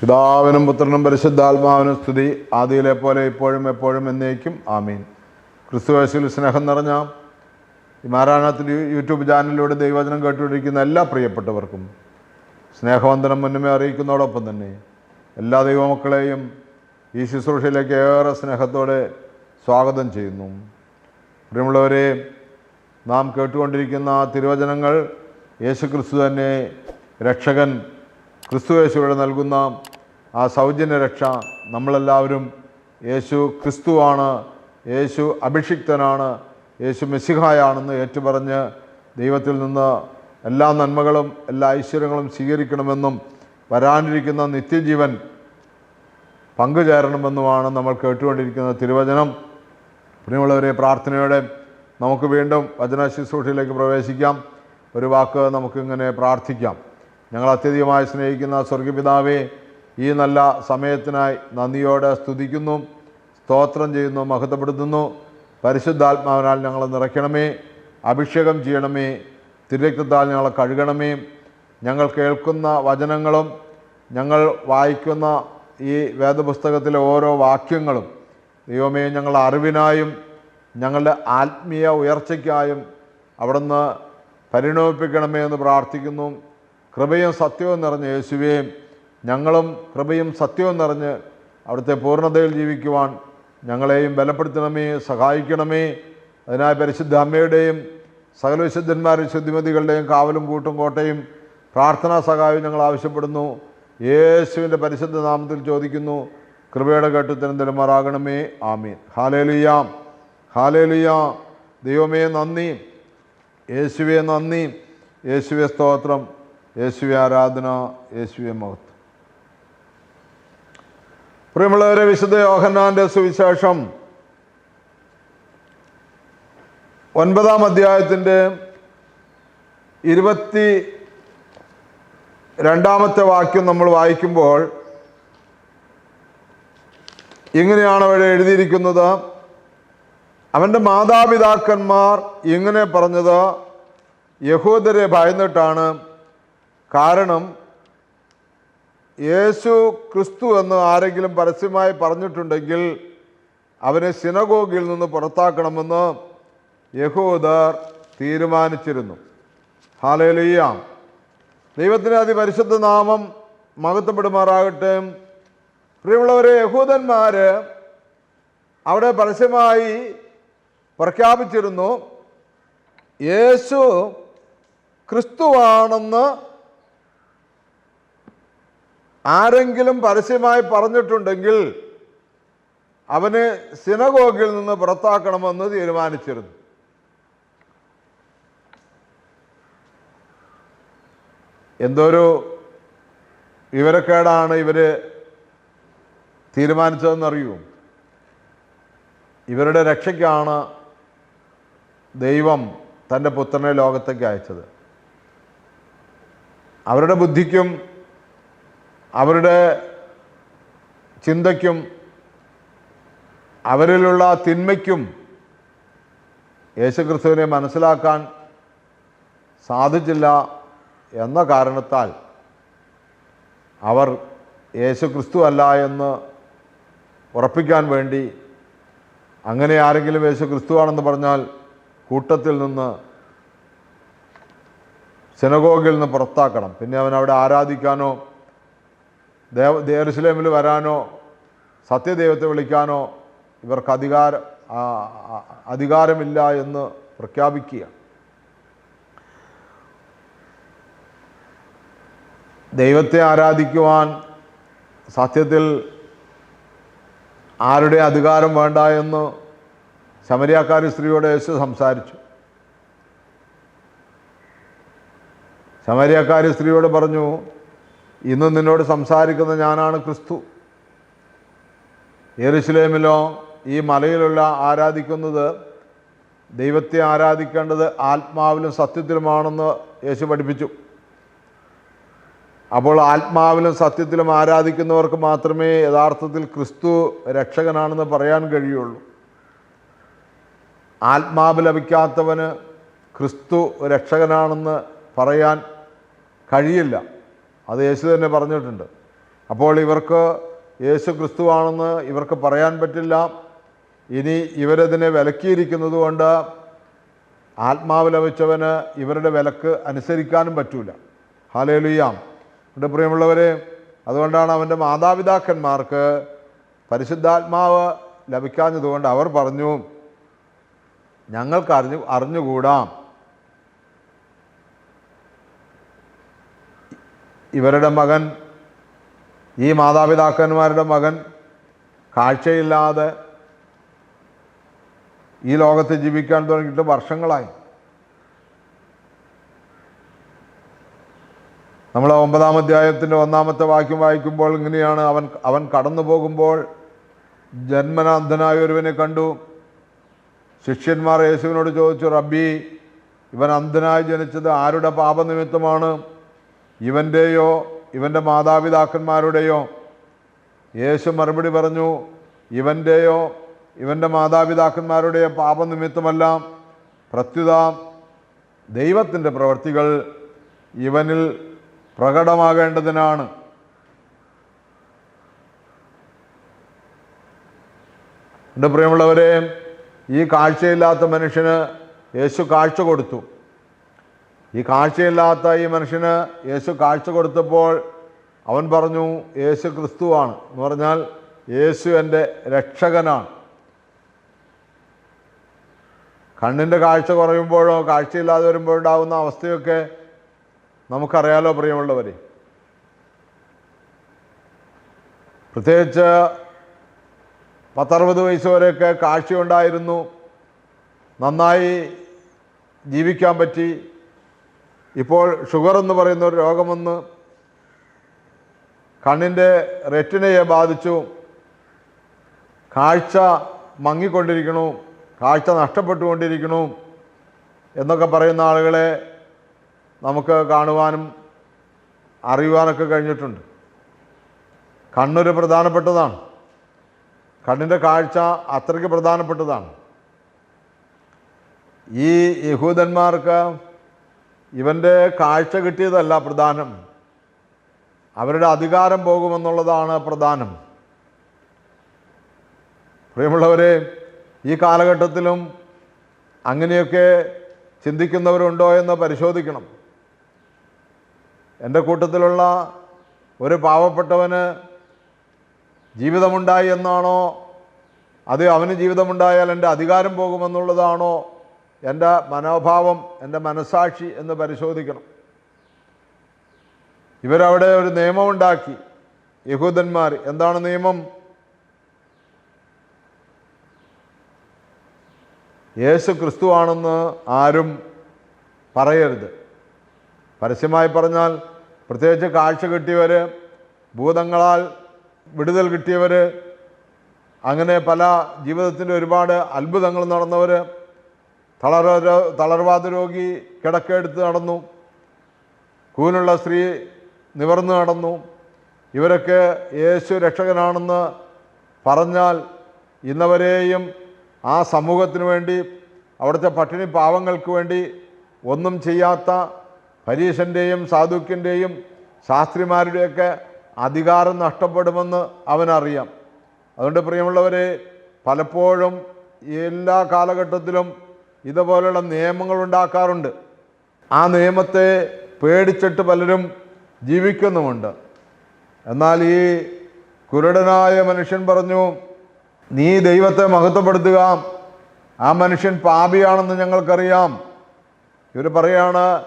പിതാവിനും പുത്രനും പരിശുദ്ധാത്മാവിനും സ്തുതി. ആദിയിലെ പോലെ ഇപ്പോഴും എപ്പോഴും എന്നേക്കും. ആമീൻ. ക്രിസ്തുവേശുവിൽ സ്നേഹം നിറഞ്ഞ മാരാണത്തിൽ യൂട്യൂബ് ചാനലിലൂടെ ദൈവചനം കേട്ടുകൊണ്ടിരിക്കുന്ന എല്ലാ പ്രിയപ്പെട്ടവർക്കും സ്നേഹവന്ദനം മുന്നമേ അറിയിക്കുന്നതോടൊപ്പം തന്നെ എല്ലാ ദൈവമക്കളെയും ഈ ശുശ്രൂഷയിലേക്ക് ഏറെ സ്നേഹത്തോടെ സ്വാഗതം ചെയ്യുന്നു. പ്രിയമുള്ളവരെ നാം കേട്ടുകൊണ്ടിരിക്കുന്ന തിരുവചനങ്ങൾ യേശുക്രിസ്തു തന്നെ രക്ഷകൻ ക്രിസ്തു യേശുവിടെ നൽകുന്ന ആ സൗജന്യ രക്ഷ നമ്മളെല്ലാവരും യേശു ക്രിസ്തുവാണ് യേശു അഭിഷിക്തനാണ് യേശു മെസ്സിഹായാണെന്ന് ഏറ്റുപറഞ്ഞ് ദൈവത്തിൽ നിന്ന് എല്ലാ നന്മകളും എല്ലാ ഐശ്വര്യങ്ങളും സ്വീകരിക്കണമെന്നും വരാനിരിക്കുന്ന നിത്യജീവൻ പങ്കുചേരണമെന്നുമാണ് നമ്മൾ കേട്ടുകൊണ്ടിരിക്കുന്ന തിരുവചനം. പ്രിയമുള്ളവരെ പ്രാർത്ഥനയോടെ നമുക്ക് വീണ്ടും വചന ശുശ്രൂഷയിലേക്ക് പ്രവേശിക്കാം. ഒരു വാക്ക് നമുക്കിങ്ങനെ പ്രാർത്ഥിക്കാം. ഞങ്ങൾ അത്യധികമായി സ്നേഹിക്കുന്ന സ്വർഗപിതാവെ ഈ നല്ല സമയത്തിനായി നന്ദിയോടെ സ്തുതിക്കുന്നു സ്തോത്രം ചെയ്യുന്നു മഹത്വപ്പെടുത്തുന്നു. പരിശുദ്ധാത്മാവിനാൽ ഞങ്ങൾ നിറയ്ക്കണമേ അഭിഷേകം ചെയ്യണമേ തിരക്തത്താൽ ഞങ്ങളെ കഴുകണമേ. ഞങ്ങൾ കേൾക്കുന്ന വചനങ്ങളും ഞങ്ങൾ വായിക്കുന്ന ഈ വേദപുസ്തകത്തിലെ ഓരോ വാക്യങ്ങളും ദൈവമേ ഞങ്ങളുടെ അറിവിനായും ഞങ്ങളുടെ ആത്മീയ ഉയർച്ചയ്ക്കായും അവിടുന്ന് പരിണമിപ്പിക്കണമേ എന്ന് പ്രാർത്ഥിക്കുന്നു. കൃപയും സത്യവും നിറഞ്ഞ യേശുവേയും ഞങ്ങളും കൃപയും സത്യവും നിറഞ്ഞ് അവിടുത്തെ പൂർണതയിൽ ജീവിക്കുവാൻ ഞങ്ങളെയും ബലപ്പെടുത്തണമേ സഹായിക്കണമേ. അതിനായി പരിശുദ്ധ അമ്മയുടെയും സകല വിശുദ്ധന്മാരും ശുദ്ധിമതികളുടെയും കാവലും കൂട്ടും കോട്ടയും പ്രാർത്ഥനാ സഹായവും ഞങ്ങൾ ആവശ്യപ്പെടുന്നു. യേശുവിന്റെ പരിശുദ്ധ നാമത്തിൽ ചോദിക്കുന്നു. കൃപയുടെ തരുമാറാകണമേ. ആമീൻ. ഹാലേലുയാം. ഹാലേലുയാ. ദൈവമേ നന്ദി. യേശുവേ നന്ദി. യേശുവേ സ്തോത്രം. യേശുവെ ആരാധന യേശുവെ മഹത്വം പ്രിയമുള്ളവരെ വിശുദ്ധ യോഹന്നാന്റെ സുവിശേഷം ഒൻപതാം അധ്യായത്തിന്റെ ഇരുപത്തി രണ്ടാമത്തെ വാക്യം നമ്മൾ വായിക്കുമ്പോൾ ഇങ്ങനെയാണ് അവിടെ എഴുതിയിരിക്കുന്നത്. അവന്റെ മാതാപിതാക്കന്മാർ ഇങ്ങനെ പറഞ്ഞത് യഹൂദരെ ഭയന്നിട്ടാണ് കാരണം യേശു ക്രിസ്തു എന്ന് ആരെങ്കിലും പരസ്യമായി പറഞ്ഞിട്ടുണ്ടെങ്കിൽ അവനെ സിനഗോഗിൽ നിന്ന് പുറത്താക്കണമെന്ന് യഹൂദർ തീരുമാനിച്ചിരുന്നു. ഹാലേലുയ്യ ദൈവത്തിന്റെ അതിപരിശുദ്ധ നാമം മഹത്വപ്പെടുമാറാകട്ടെ. പ്രിയമുള്ളവരെ യഹൂദന്മാർ അവിടെ പരസ്യമായി പ്രഖ്യാപിച്ചിരുന്നു യേശു ക്രിസ്തുവാണെന്ന് ആരെങ്കിലും പരസ്യമായി പറഞ്ഞിട്ടുണ്ടെങ്കിൽ അവന് സിനഗോഗിൽ നിന്ന് പുറത്താക്കണമെന്ന് തീരുമാനിച്ചിരുന്നു. എന്തൊരു വിവരക്കേടാണ് ഇവർ തീരുമാനിച്ചതെന്നറിയൂ. ഇവരുടെ രക്ഷയ്ക്കാണ് ദൈവം തന്റെ പുത്രനെ ലോകത്തേക്ക് അയച്ചത്. അവരുടെ ബുദ്ധിക്കും അവരുടെ ചിന്തയ്ക്കും അവരിലുള്ള തിന്മയ്ക്കും യേശുക്രിസ്തുവിനെ മനസ്സിലാക്കാൻ സാധിച്ചില്ല എന്ന കാരണത്താൽ അവർ യേശുക്രിസ്തു അല്ല എന്ന് ഉറപ്പിക്കാൻ വേണ്ടി അങ്ങനെ ആരെങ്കിലും യേശു ക്രിസ്തുവാണെന്ന് പറഞ്ഞാൽ കൂട്ടത്തിൽ നിന്ന് സിനഗോഗിൽ നിന്ന് പുറത്താക്കണം. പിന്നെ അവൻ അവിടെ ആരാധിക്കാനോ ദേവ ദേവസ്ലേമിൽ വരാനോ സത്യദൈവത്തെ വിളിക്കാനോ ഇവർക്ക് അധികാരം അധികാരമില്ല എന്ന് പ്രഖ്യാപിക്കുക. ദൈവത്തെ ആരാധിക്കുവാൻ സത്യത്തിൽ ആരുടെ അധികാരം വേണ്ട എന്ന് ശമരിയാക്കാരി സ്ത്രീയോട് യേശു സംസാരിച്ചു. ശമരിയാക്കാരി സ്ത്രീയോട് പറഞ്ഞു ഇന്ന് നിന്നോട് സംസാരിക്കുന്ന ഞാനാണ് ക്രിസ്തു. യെരുശലേമിലോ ഈ മലയിലുള്ള ആരാധിക്കുന്നത് ദൈവത്തെ ആരാധിക്കേണ്ടത് ആത്മാവിലും സത്യത്തിലുമാണെന്ന് യേശു പഠിപ്പിച്ചു. അപ്പോൾ ആത്മാവിലും സത്യത്തിലും ആരാധിക്കുന്നവർക്ക് മാത്രമേ യഥാർത്ഥത്തിൽ ക്രിസ്തു രക്ഷകനാണെന്ന് പറയാൻ കഴിയുള്ളൂ. ആത്മാവ് ലഭിക്കാത്തവന് ക്രിസ്തു രക്ഷകനാണെന്ന് പറയാൻ കഴിയില്ല. അത് യേശു തന്നെ പറഞ്ഞിട്ടുണ്ട്. അപ്പോൾ ഇവർക്ക് യേശു ക്രിസ്തുവാണെന്ന് ഇവർക്ക് പറയാൻ പറ്റില്ല. ഇനി ഇവരതിനെ വിലക്കിയിരിക്കുന്നത് കൊണ്ട് ആത്മാവ് ലഭിച്ചവന് ഇവരുടെ വിലക്ക് അനുസരിക്കാനും പറ്റൂല. ഹാലേലുയാം എന്റെ പ്രിയമുള്ളവരെ അതുകൊണ്ടാണ് അവന്റെ മാതാപിതാക്കന്മാർക്ക് പരിശുദ്ധാത്മാവ് ലഭിക്കാഞ്ഞതുകൊണ്ട് അവർ പറഞ്ഞു ഞങ്ങൾക്ക് അറിഞ്ഞു അറിഞ്ഞുകൂടാം. ഇവരുടെ മകൻ ഈ മാതാപിതാക്കന്മാരുടെ മകൻ കാഴ്ചയില്ലാതെ ഈ ലോകത്ത് ജീവിക്കാൻ തുടങ്ങിയിട്ട് വർഷങ്ങളായി. നമ്മൾ ഒമ്പതാം അധ്യായത്തിന്റെ ഒന്നാമത്തെ വാക്യം വായിക്കുമ്പോൾ ഇങ്ങനെയാണ് അവൻ അവൻ കടന്നു പോകുമ്പോൾ ജന്മനാന്ധനായ ഒരുവനെ കണ്ടു. ശിഷ്യന്മാർ യേശുവിനോട് ചോദിച്ചു റബ്ബി ഇവൻ അന്ധനായി ജനിച്ചത് ആരുടെ പാപനിമിത്തമാണ്? ഇവന്റെയോ ഇവന്റെ മാതാപിതാക്കന്മാരുടെയോ. യേശു മറുപടി പറഞ്ഞു ഇവന്റെയോ ഇവന്റെ മാതാപിതാക്കന്മാരുടെയോ പാപനിമിത്തമെല്ലാം പ്രത്യുത ദൈവത്തിന്റെ പ്രവർത്തികൾ ഇവനിൽ പ്രകടമാകേണ്ടതിനാണ്. എന്റെ പ്രിയമുള്ളവരെ ഈ കാഴ്ചയില്ലാത്ത മനുഷ്യന് യേശു കാഴ്ച കൊടുത്തു. ഈ കാഴ്ചയില്ലാത്ത ഈ മനുഷ്യന് യേശു കാഴ്ച കൊടുത്തപ്പോൾ അവൻ പറഞ്ഞു യേശു ക്രിസ്തുവാണ് എന്ന് പറഞ്ഞാൽ യേശു എന്റെ രക്ഷകനാണ്. കണ്ണിന്റെ കാഴ്ച കുറയുമ്പോഴോ കാഴ്ചയില്ലാതെ വരുമ്പോഴോ ഉണ്ടാകുന്ന അവസ്ഥയൊക്കെ നമുക്കറിയാലോ പ്രിയമുള്ളവരെ. പ്രത്യേകിച്ച് പത്തറുപത് വയസ്സ് വരെയൊക്കെ കാഴ്ചയുണ്ടായിരുന്നു. നന്നായി ജീവിക്കാൻ പറ്റി. ഇപ്പോൾ ഷുഗർ എന്ന് പറയുന്ന ഒരു രോഗമെന്ന് കണ്ണിന്റെ റെറ്റിനയെ ബാധിച്ചു. കാഴ്ച മങ്ങിക്കൊണ്ടിരിക്കണു കാഴ്ച നഷ്ടപ്പെട്ടുകൊണ്ടിരിക്കണു എന്നൊക്കെ പറയുന്ന ആളുകളെ നമുക്ക് കാണുവാനും അറിയുവാനൊക്കെ കഴിഞ്ഞിട്ടുണ്ട്. കണ്ണൊരു പ്രധാനപ്പെട്ടതാണ്. കണ്ണിന്റെ കാഴ്ച അത്രയ്ക്ക് പ്രധാനപ്പെട്ടതാണ്. ഈ യഹൂദന്മാർക്ക് ഇവന്റെ കാഴ്ച കിട്ടിയതല്ല പ്രധാനം. അവരുടെ അധികാരം പോകുമെന്നുള്ളതാണ് പ്രധാനം. പ്രിയമുള്ളവരെ ഈ കാലഘട്ടത്തിലും അങ്ങനെയൊക്കെ ചിന്തിക്കുന്നവരുണ്ടോ എന്ന് പരിശോധിക്കണം. എന്റെ കൂട്ടത്തിലുള്ള ഒരു പാവപ്പെട്ടവന് ജീവിതമുണ്ടായി എന്നാണോ? അത് അവന് ജീവിതമുണ്ടായാൽ എന്റെ അധികാരം പോകുമെന്നുള്ളതാണോ? എന്റെ മനോഭാവം എന്റെ മനസാക്ഷി എന്ന് പരിശോധിക്കണം. ഇവരവിടെ ഒരു നിയമമുണ്ടാക്കി. യഹൂദന്മാർ എന്താണ് നിയമം? യേശു ക്രിസ്തുവാണെന്ന് ആരും പറയരുത്. പരസ്യമായി പറഞ്ഞാൽ പ്രത്യേകിച്ച് കാഴ്ച കിട്ടിയവർ ഭൂതങ്ങളാൽ വിടുതൽ കിട്ടിയവർ അങ്ങനെ പല ജീവിതത്തിന്റെ ഒരുപാട് അത്ഭുതങ്ങൾ നടന്നവർ തളർ തളർവാദ രോഗി കിടക്കെടുത്ത് നടന്നു. കൂനുള്ള സ്ത്രീ നിവർന്നു നടന്നു. ഇവരൊക്കെ യേശു രക്ഷകനാണെന്ന് പറഞ്ഞാൽ ഇന്നവരെയും ആ സമൂഹത്തിന് വേണ്ടി അവിടുത്തെ പട്ടിണി പാവങ്ങൾക്ക് വേണ്ടി ഒന്നും ചെയ്യാത്ത പരീശന്റെയും സാധുക്യന്റെയും ശാസ്ത്രിമാരുടെയൊക്കെ അധികാരം നഷ്ടപ്പെടുമെന്ന് അവനറിയാം. അതുകൊണ്ട് പ്രിയമുള്ളവരെ പലപ്പോഴും എല്ലാ കാലഘട്ടത്തിലും ഇതുപോലുള്ള നിയമങ്ങൾ ഉണ്ടാക്കാറുണ്ട്. ആ നിയമത്തെ പേടിച്ചിട്ട് പലരും ജീവിക്കുന്നുമുണ്ട്. എന്നാൽ ഈ കുരുടനായ മനുഷ്യൻ പറഞ്ഞു നീ ദൈവത്തെ മഹത്വപ്പെടുത്തുക. ആ മനുഷ്യൻ പാപിയാണെന്ന് ഞങ്ങൾക്കറിയാം. ഇവർ പറയാണ്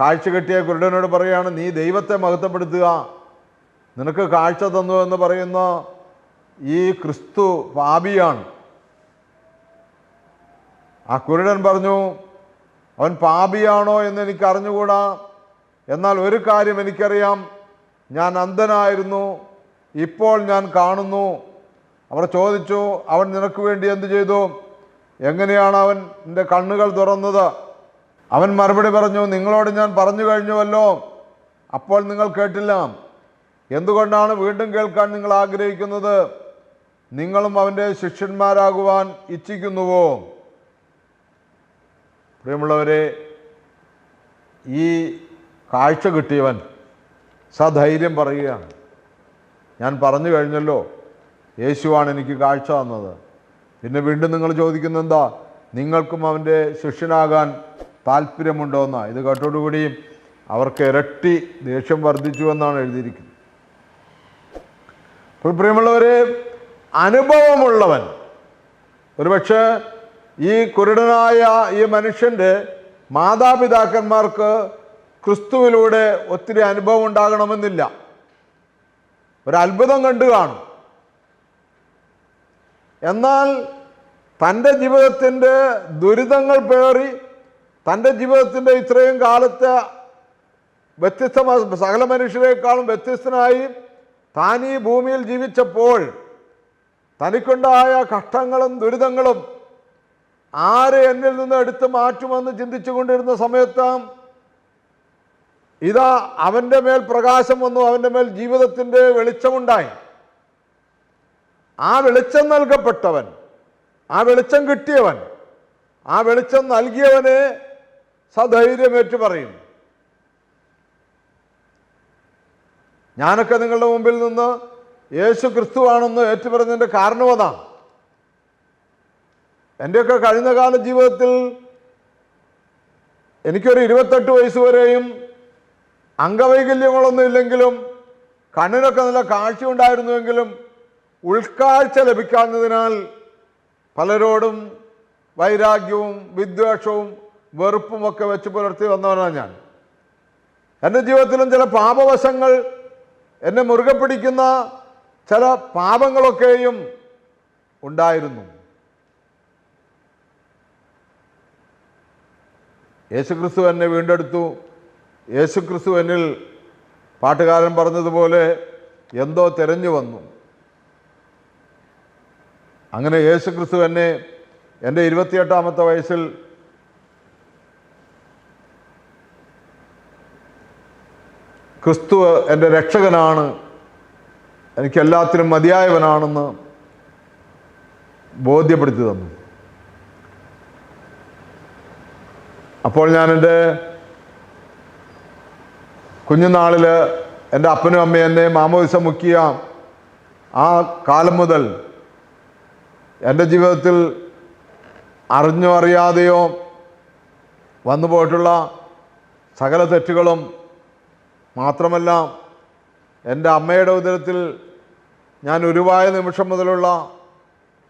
കാഴ്ച കിട്ടിയ കുരുടനോട് പറയാണ് നീ ദൈവത്തെ മഹത്വപ്പെടുത്തുക. നിനക്ക് കാഴ്ച തന്നു എന്ന് പറയുന്ന ഈ ക്രിസ്തു പാപിയാണ്. ആ കുരുടൻ പറഞ്ഞു അവൻ പാപിയാണോ എന്ന് എനിക്ക് അറിഞ്ഞുകൂടാ എന്നാൽ ഒരു കാര്യം എനിക്കറിയാം. ഞാൻ അന്ധനായിരുന്നു. ഇപ്പോൾ ഞാൻ കാണുന്നു. അവർ ചോദിച്ചു അവൻ നിനക്ക് വേണ്ടി എന്ത് ചെയ്തു? എങ്ങനെയാണ് അവൻ എന്റെ കണ്ണുകൾ തുറന്നത്? അവൻ മറുപടി പറഞ്ഞു നിങ്ങളോട് ഞാൻ പറഞ്ഞു കഴിഞ്ഞുവല്ലോ. അപ്പോൾ നിങ്ങൾ കേട്ടില്ല. എന്തുകൊണ്ടാണ് വീണ്ടും കേൾക്കാൻ നിങ്ങൾ ആഗ്രഹിക്കുന്നത്? നിങ്ങളും അവന്റെ ശിഷ്യന്മാരാകുവാൻ ഇച്ഛിക്കുന്നുവോ? പ്രിയമുള്ളവരെ ഈ കാഴ്ച കിട്ടിയവൻ സധൈര്യം പറയുകയാണ്. ഞാൻ പറഞ്ഞു കഴിഞ്ഞല്ലോ യേശുവാണ് എനിക്ക് കാഴ്ച തന്നത്. പിന്നെ വീണ്ടും നിങ്ങൾ ചോദിക്കുന്നത് എന്താ? നിങ്ങൾക്കും അവന്റെ ശിഷ്യനാകാൻ താല്പര്യമുണ്ടോ എന്നാ ഇത് കേട്ടോടുകൂടി അവർക്ക് ഇരട്ടി ദേഷ്യം വർദ്ധിച്ചു എന്നാണ് എഴുതിയിരിക്കുന്നത്. അപ്പോൾ പ്രിയമുള്ളവരെ അനുഭവമുള്ളവൻ. ഒരുപക്ഷെ ഈ കുരുടനായ ഈ മനുഷ്യന്റെ മാതാപിതാക്കന്മാർക്ക് ക്രിസ്തുവിലൂടെ ഒത്തിരി അനുഭവം ഉണ്ടാകണമെന്നില്ല. ഒരത്ഭുതം കണ്ടു കാണും. എന്നാൽ തന്റെ ജീവിതത്തിന്റെ ദുരിതങ്ങൾ പേറി തന്റെ ജീവിതത്തിന്റെ ഇത്രയും കാലത്തെ വ്യത്യസ്ത സകല മനുഷ്യരെക്കാളും വ്യത്യസ്തനായി താൻ ഈ ഭൂമിയിൽ ജീവിച്ചപ്പോൾ തനിക്കുണ്ടായ കഷ്ടങ്ങളും ദുരിതങ്ങളും ആരെ എന്നിൽ നിന്ന് എടുത്തു മാറ്റുമെന്ന് ചിന്തിച്ചു കൊണ്ടിരുന്ന സമയത്ത് ഇതാ അവന്റെ മേൽ പ്രകാശം വന്നു അവന്റെ മേൽ ജീവിതത്തിന്റെ വെളിച്ചമുണ്ടായി. ആ വെളിച്ചം നൽകപ്പെട്ടവൻ ആ വെളിച്ചം കിട്ടിയവൻ ആ വെളിച്ചം നൽകിയവനെ സധൈര്യമേറ്റു പറയും. ഞാനൊക്കെ നിങ്ങളുടെ മുമ്പിൽ നിന്ന് യേശു ക്രിസ്തുവാണെന്ന് ഏറ്റുപറഞ്ഞതിന്റെ കാരണം അതാണ് എന്റെയൊക്കെ കഴിഞ്ഞ കാല ജീവിതത്തിൽ എനിക്കൊരു ഇരുപത്തെട്ട് വയസ്സ് വരെയും അംഗവൈകല്യങ്ങളൊന്നും ഇല്ലെങ്കിലും കണ്ണിനൊക്കെ നല്ല കാഴ്ച ഉണ്ടായിരുന്നുവെങ്കിലും ഉൾക്കാഴ്ച ലഭിക്കാത്തതിനാൽ പലരോടും വൈരാഗ്യവും വിദ്വേഷവും വെറുപ്പും ഒക്കെ വെച്ച് പുലർത്തി വന്നവനാണ് ഞാൻ. എന്റെ ജീവിതത്തിലും ചില പാപവശങ്ങൾ എന്നെ മുറുകെ പിടിക്കുന്ന ചില പാപങ്ങളൊക്കെയും ഉണ്ടായിരുന്നു. യേശുക്രിസ്തു എന്നെ വീണ്ടെടുത്തു. യേശുക്രിസ്തു എന്നിൽ പാട്ടുകാരൻ പറഞ്ഞതുപോലെ എന്തോ തിരഞ്ഞു വന്നു. അങ്ങനെ യേശുക്രിസ്തു എന്നെ എന്റെ ഇരുപത്തിയെട്ടാമത്തെ വയസ്സിൽ ക്രിസ്തു എന്റെ രക്ഷകനാണ് എനിക്കെല്ലാത്തിനും മതിയായവനാണെന്ന് ബോധ്യപ്പെടുത്തി തന്നു. അപ്പോൾ ഞാൻ എന്റെ കുഞ്ഞുനാളിൽ എന്റെ അപ്പനും അമ്മയും എന്നെ മാമോദിസ മുക്കിയ ആ കാലം മുതൽ എന്റെ ജീവിതത്തിൽ അറിഞ്ഞോ അറിയാതെയോ വന്നു പോയിട്ടുള്ള സകല തെറ്റുകളും മാത്രമല്ല എന്റെ അമ്മയുടെ ഉദരത്തിൽ ഞാൻ ഉരുവായ നിമിഷം മുതലുള്ള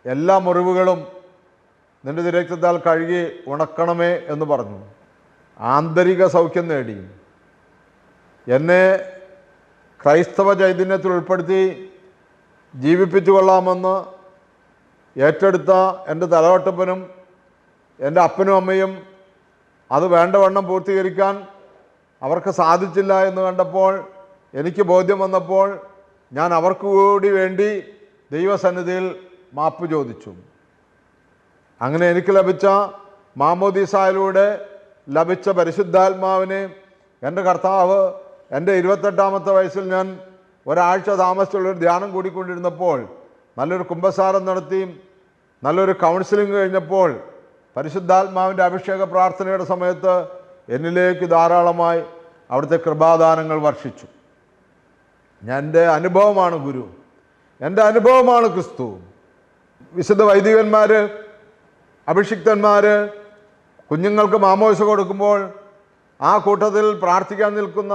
എല്ലാ മുറിവുകളും നിന്റെ നിരക്തത്താൽ കഴുകി ഉണക്കണമേ എന്ന് പറഞ്ഞു. ആന്തരിക സൗഖ്യം നേടി. എന്നെ ക്രൈസ്തവ ചൈതന്യത്തിൽ ഉൾപ്പെടുത്തി ജീവിപ്പിച്ചു കൊള്ളാമെന്ന് ഏറ്റെടുത്ത എന്റെ തലവട്ടപ്പനും എന്റെ അപ്പനും അമ്മയും അത് വേണ്ടവണ്ണം പൂർത്തീകരിക്കാൻ അവർക്ക് സാധിച്ചില്ല എന്ന് കണ്ടപ്പോൾ എനിക്ക് ബോധ്യം വന്നപ്പോൾ ഞാൻ അവർക്ക് കൂടി വേണ്ടി ദൈവസന്നിധിയിൽ മാപ്പ് ചോദിച്ചു. അങ്ങനെ എനിക്ക് ലഭിച്ച മാമോദീസായിലൂടെ ലഭിച്ച പരിശുദ്ധാത്മാവിനെ എന്റെ കർത്താവ് എന്റെ ഇരുപത്തെട്ടാമത്തെ വയസ്സിൽ ഞാൻ ഒരാഴ്ച താമസിച്ചുള്ളൊരു ധ്യാനം കൂടിക്കൊണ്ടിരുന്നപ്പോൾ നല്ലൊരു കുംഭസാരം നടത്തി നല്ലൊരു കൗൺസിലിംഗ് കഴിഞ്ഞപ്പോൾ പരിശുദ്ധാത്മാവിന്റെ അഭിഷേക പ്രാർത്ഥനയുടെ സമയത്ത് എന്നിലേക്ക് ധാരാളമായി അവിടുത്തെ കൃപാദാനങ്ങൾ വർഷിച്ചു. ഞാൻ എന്റെ അനുഭവമാണ് ഗുരു. എന്റെ അനുഭവമാണ് ക്രിസ്തു. വിശുദ്ധ വൈദികന്മാർ അഭിഷിക്തന്മാർ കുഞ്ഞുങ്ങൾക്ക് മാമോദിസ കൊടുക്കുമ്പോൾ ആ കൂട്ടത്തിൽ പ്രാർത്ഥിക്കാൻ നിൽക്കുന്ന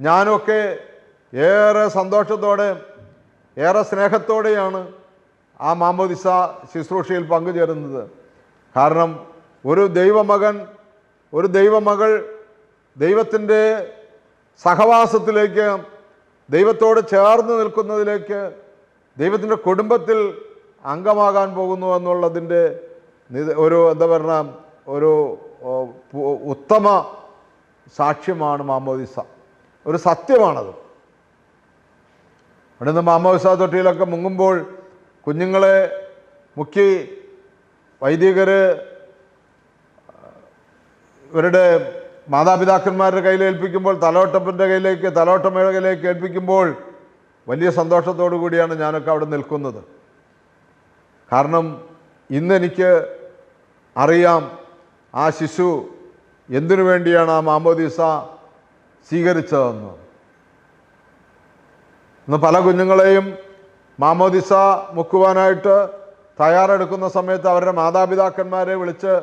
ഞാനൊക്കെ ഏറെ സന്തോഷത്തോടെ ഏറെ സ്നേഹത്തോടെയാണ് ആ മാമോദിസ ശുശ്രൂഷയിൽ പങ്കുചേരുന്നത്. കാരണം ഒരു ദൈവമകൻ ഒരു ദൈവമകൾ ദൈവത്തിന്റെ സഹവാസത്തിലേക്ക് ദൈവത്തോട് ചേർന്ന് നിൽക്കുന്നതിലേക്ക് ദൈവത്തിന്റെ കുടുംബത്തിൽ അംഗമാകാൻ പോകുന്നു എന്നുള്ളതിന്റെ ഒരു എന്താ പറയുക ഒരു ഉത്തമ സാക്ഷ്യമാണ് മാമോദിസ. ഒരു സത്യമാണത്. അവിടെ നിന്ന് മാമോദിസ തൊട്ടിയിലൊക്കെ മുങ്ങുമ്പോൾ കുഞ്ഞുങ്ങളെ മുക്കി വൈദികർ ഇവരുടെ മാതാപിതാക്കന്മാരുടെ കയ്യിൽ ഏൽപ്പിക്കുമ്പോൾ തലോട്ടപ്പന്റെ കയ്യിലേക്ക് തലോട്ടമ്മയുടെ കയ്യിലേക്ക് ഏൽപ്പിക്കുമ്പോൾ വലിയ സന്തോഷത്തോടു കൂടിയാണ് ഞാനൊക്കെ അവിടെ നിൽക്കുന്നത്. കാരണം ഇന്നെനിക്ക് അറിയാം ആ ശിശു എന്തിനു വേണ്ടിയാണ് ആ മാമോദീസ സ്വീകരിച്ചതെന്ന്. ഇന്ന് പല കുഞ്ഞുങ്ങളെയും മാമോദിസ മുക്കുവാനായിട്ട് തയ്യാറെടുക്കുന്ന സമയത്ത് അവരുടെ മാതാപിതാക്കന്മാരെ വിളിച്ച്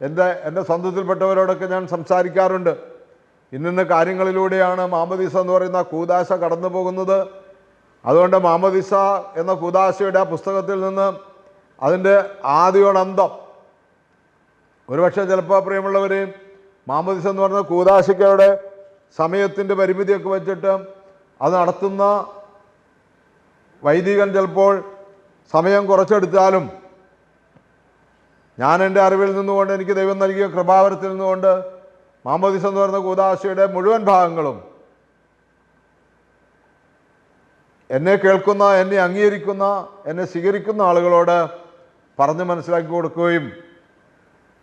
എന്റെ എന്റെ സ്വന്തത്തിൽപ്പെട്ടവരോടൊക്കെ ഞാൻ സംസാരിക്കാറുണ്ട്. ഇന്നിന്ന കാര്യങ്ങളിലൂടെയാണ് മാമോദിസ എന്ന് പറയുന്ന കൂതാശ കടന്നു പോകുന്നത് അതുകൊണ്ട് മാമോദിസ എന്ന കൂതാശയുടെ ആ പുസ്തകത്തിൽ നിന്ന് അതിന്റെ ആദ്യോടന്തം. ഒരുപക്ഷെ ചിലപ്പോൾ പ്രിയമുള്ളവർ മാമോദിസ എന്ന് പറഞ്ഞ കൂതാശിക്കയുടെ സമയത്തിന്റെ പരിമിതിയൊക്കെ വെച്ചിട്ട് അത് നടത്തുന്ന വൈദികൻ ചിലപ്പോൾ സമയം കുറച്ചെടുത്താലും ഞാൻ എന്റെ അറിവിൽ നിന്നുകൊണ്ട് എനിക്ക് ദൈവം നൽകിയ കൃപാവരത്തിൽ നിന്നുകൊണ്ട് മാമോദിസ എന്ന് പറയുന്ന കൂതാശയുടെ മുഴുവൻ ഭാഗങ്ങളും എന്നെ കേൾക്കുന്ന എന്നെ അംഗീകരിക്കുന്ന എന്നെ സ്വീകരിക്കുന്ന ആളുകളോട് പറഞ്ഞ് മനസ്സിലാക്കി കൊടുക്കുകയും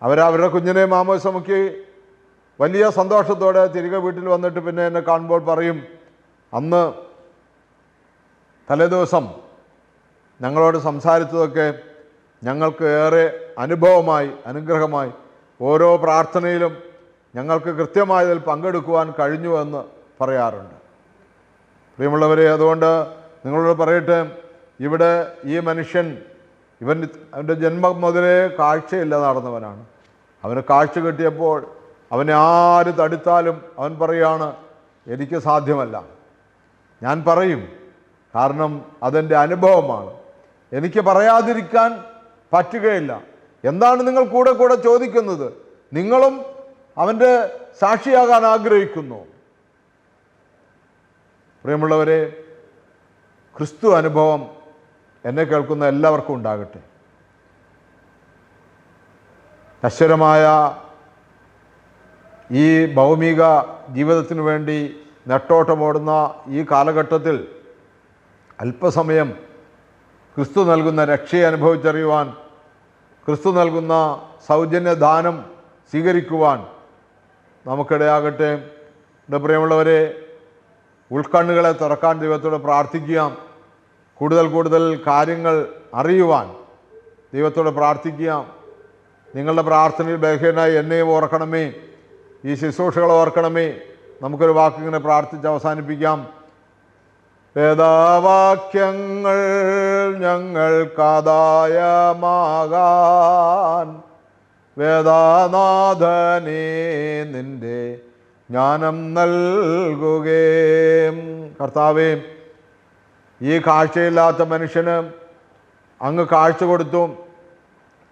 അവരവരുടെ കുഞ്ഞിനെ മാമോസമുക്കി വലിയ സന്തോഷത്തോടെ തിരികെ വീട്ടിൽ വന്നിട്ട് പിന്നെ എന്നെ കാണുമ്പോൾ പറയും അന്ന് തലേദിവസം ഞങ്ങളോട് സംസാരിച്ചതൊക്കെ ഞങ്ങൾക്ക് ഏറെ അനുഭവമായി അനുഗ്രഹമായി. ഓരോ പ്രാർത്ഥനയിലും ഞങ്ങൾക്ക് കൃത്യമായതിൽ പങ്കെടുക്കുവാൻ കഴിഞ്ഞു എന്ന് പറയാറുണ്ട്. പ്രിയമുള്ളവരെ അതുകൊണ്ട് നിങ്ങളോട് പറയട്ടെ ഇവിടെ ഈ മനുഷ്യൻ ഇവൻ അവന്റെ ജന്മം മുതലേ കാഴ്ചയില്ല നടന്നവനാണ്. അവന് കാഴ്ച കിട്ടിയപ്പോൾ അവനെ ആര് തടുത്താലും അവൻ പറയാണ് എനിക്ക് സാധ്യമല്ല. ഞാൻ പറയും കാരണം അതെന്റെ അനുഭവമാണ്. എനിക്ക് പറയാതിരിക്കാൻ പറ്റുകയില്ല. എന്താണ് നിങ്ങൾ കൂടെ കൂടെ ചോദിക്കുന്നത്? നിങ്ങളും അവന്റെ സാക്ഷിയാകാൻ ആഗ്രഹിക്കുന്നു. പ്രിയമുള്ളവരെ ക്രിസ്തു അനുഭവം എന്നെ കേൾക്കുന്ന എല്ലാവർക്കും ഉണ്ടാകട്ടെ. നശ്വരമായ ഈ ഭൗമിക ജീവിതത്തിന് വേണ്ടി നെട്ടോട്ടമോടുന്ന ഈ കാലഘട്ടത്തിൽ അല്പസമയം ക്രിസ്തു നൽകുന്ന രക്ഷയെ അനുഭവിച്ചറിയുവാൻ ക്രിസ്തു നൽകുന്ന സൗജന്യ ദാനം സ്വീകരിക്കുവാൻ നമുക്കിടയാകട്ടെ. എന്റെ പ്രിയമുള്ളവരെ ഉൾക്കണ്ണുകളെ തുറക്കാൻ ദൈവത്തോട് പ്രാർത്ഥിക്കുക കൂടുതൽ കൂടുതൽ കാര്യങ്ങൾ അറിയുവാൻ ദൈവത്തോട് പ്രാർത്ഥിക്കാം നിങ്ങളുടെ പ്രാർത്ഥനയിൽ ബലഹീനായി എന്നെയും ഓർക്കണമേ. ഈ ശുശ്രൂഷകളെ ഓർക്കണമേ. നമുക്കൊരു വാക്കിങ്ങനെ പ്രാർത്ഥിച്ച് അവസാനിപ്പിക്കാം. വേദവാക്യങ്ങൾ ഞങ്ങൾക്കാദായമാകാൻ. വേദാനാഥനേ നിന്റെ ജ്ഞാനം നൽകുകയും. കർത്താവേ ഈ കാഴ്ചയില്ലാത്ത മനുഷ്യന് അങ്ങ് കാഴ്ച കൊടുത്തു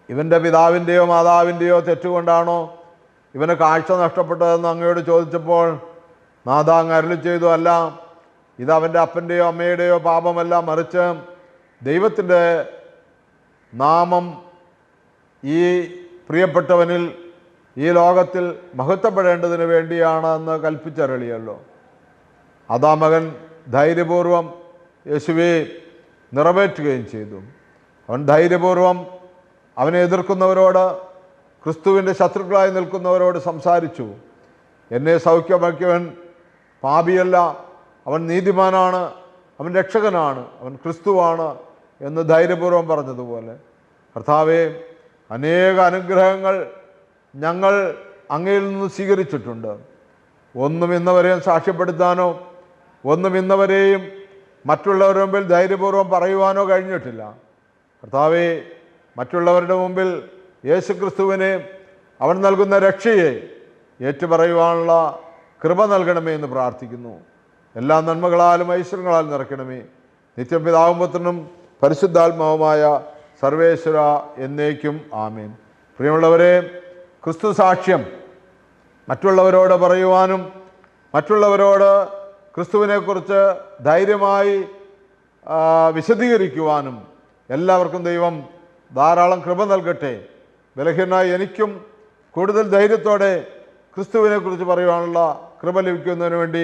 ഇവന്റെ പിതാവിന്റെയോ മാതാവിന്റെയോ തെറ്റുകൊണ്ടാണോ ഇവന് കാഴ്ച നഷ്ടപ്പെട്ടതെന്ന് അങ്ങയോട് ചോദിച്ചപ്പോൾ നാഥ അങ്ങ് അരുളി ചെയ്തു അല്ല ഇത് അവന്റെ അപ്പന്റെയോ അമ്മയുടെയോ പാപമല്ല മറിച്ച് ദൈവത്തിന്റെ നാമം ഈ പ്രിയപ്പെട്ടവനിൽ ഈ ലോകത്തിൽ മഹത്വപ്പെടേണ്ടതിന് വേണ്ടിയാണ് എന്ന് കൽപ്പിച്ചരളിയല്ലോ. അതാ മകൻ ധൈര്യപൂർവം യേശുവെ നിറവേറ്റുകയും ചെയ്തു. അവൻ ധൈര്യപൂർവം അവനെ എതിർക്കുന്നവരോട് ക്രിസ്തുവിന്റെ ശത്രുക്കളായി നിൽക്കുന്നവരോട് സംസാരിച്ചു. എന്നെ സൗഖ്യമാക്കിയവൻ പാപിയല്ല. അവൻ നീതിമാനാണ്. അവൻ രക്ഷകനാണ്. അവൻ ക്രിസ്തുവാണ് എന്ന് ധൈര്യപൂർവം പറഞ്ഞതുപോലെ. കർത്താവെ അനേക അനുഗ്രഹങ്ങൾ ഞങ്ങൾ അങ്ങയിൽ നിന്ന് സ്വീകരിച്ചിട്ടുണ്ട്. ഒന്നും ഇന്നവരെയും സാക്ഷ്യപ്പെടുത്താനോ ഒന്നും ഇന്നവരെയും മറ്റുള്ളവരുടെ മുമ്പിൽ ധൈര്യപൂർവം പറയുവാനോ കഴിഞ്ഞിട്ടില്ല. കർത്താവെ മറ്റുള്ളവരുടെ മുമ്പിൽ യേശു ക്രിസ്തുവിനെ അവൻ നൽകുന്ന രക്ഷയെ ഏറ്റുപറയുവാനുള്ള കൃപ നൽകണമേ എന്ന് പ്രാർത്ഥിക്കുന്നു. എല്ലാ നന്മകളാലും ഐശ്വര്യങ്ങളാലും നിറയ്ക്കണമേ. നിത്യം പിതാവുമ്പത്തിനും പരിശുദ്ധാത്മാവുമായ സർവേശ്വര എന്നേക്കും ആമേൻ. പ്രിയമുള്ളവരെ ക്രിസ്തു സാക്ഷ്യം മറ്റുള്ളവരോട് പറയുവാനും മറ്റുള്ളവരോട് ക്രിസ്തുവിനെക്കുറിച്ച് ധൈര്യമായി വിശദീകരിക്കുവാനും എല്ലാവർക്കും ദൈവം ധാരാളം കൃപ നൽകട്ടെ. ബലഹീനായി എനിക്കും കൂടുതൽ ധൈര്യത്തോടെ ക്രിസ്തുവിനെക്കുറിച്ച് പറയുവാനുള്ള കൃപ ലഭിക്കുന്നതിന് വേണ്ടി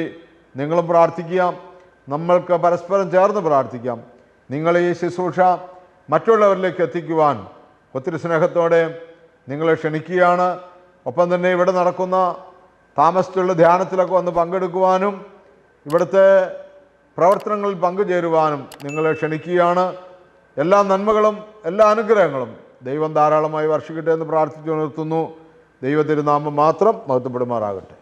നിങ്ങളും പ്രാർത്ഥിക്കാം. നമ്മൾക്ക് പരസ്പരം ചേർന്ന് പ്രാർത്ഥിക്കാം. നിങ്ങൾ ഈ ശുശ്രൂഷ മറ്റുള്ളവരിലേക്ക് എത്തിക്കുവാൻ ഒത്തിരി സ്നേഹത്തോടെ നിങ്ങളെ ക്ഷണിക്കുകയാണ്. ഒപ്പം തന്നെ ഇവിടെ നടക്കുന്ന താമസിച്ചുള്ള ധ്യാനത്തിലൊക്കെ വന്ന് പങ്കെടുക്കുവാനും ഇവിടുത്തെ പ്രവർത്തനങ്ങളിൽ പങ്കുചേരുവാനും നിങ്ങളെ ക്ഷണിക്കുകയാണ്. എല്ലാ നന്മകളും എല്ലാ അനുഗ്രഹങ്ങളും ദൈവം ധാരാളമായി വർഷിക്കട്ടെ എന്ന് പ്രാർത്ഥിച്ചു നിർത്തുന്നു ദൈവത്തിരുനാമം മാത്രം മഹത്വപ്പെടുമാറാകട്ടെ.